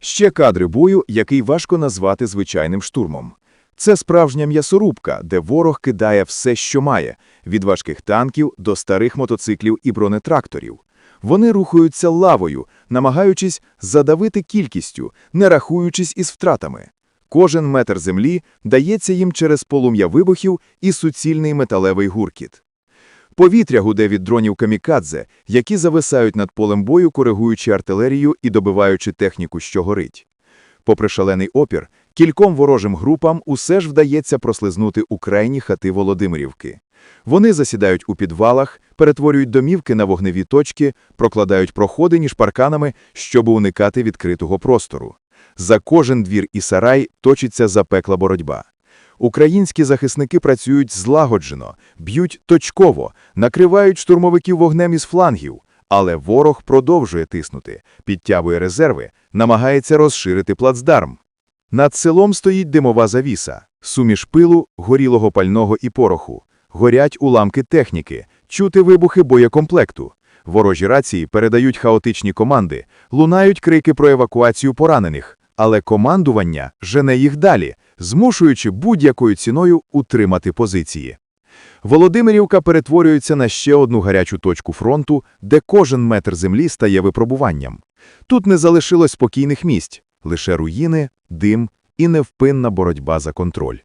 Ще кадри бою, який важко назвати звичайним штурмом. Це справжня м'ясорубка, де ворог кидає все, що має, від важких танків до старих мотоциклів і бронетракторів. Вони рухаються лавою, намагаючись задавити кількістю, не рахуючись із втратами. Кожен метр землі дається їм через полум'я вибухів і суцільний металевий гуркіт. Повітря гуде від дронів камікадзе, які зависають над полем бою, коригуючи артилерію і добиваючи техніку, що горить. Попри шалений опір, кільком ворожим групам усе ж вдається прослизнути у крайні хати Володимирівки. Вони засідають у підвалах, перетворюють домівки на вогневі точки, прокладають проходи між парканами, щоб уникати відкритого простору. За кожен двір і сарай точиться запекла боротьба. Українські захисники працюють злагоджено, б'ють точково, накривають штурмовиків вогнем із флангів, але ворог продовжує тиснути, підтягує резерви, намагається розширити плацдарм. Над селом стоїть димова завіса, суміш пилу, горілого пального і пороху. Горять уламки техніки, чути вибухи боєкомплекту. Ворожі рації передають хаотичні команди, лунають крики про евакуацію поранених, але командування жене їх далі, змушуючи будь-якою ціною утримати позиції. Володимирівка перетворюється на ще одну гарячу точку фронту, де кожен метр землі стає випробуванням. Тут не залишилось спокійних місць, лише руїни, дим і невпинна боротьба за контроль.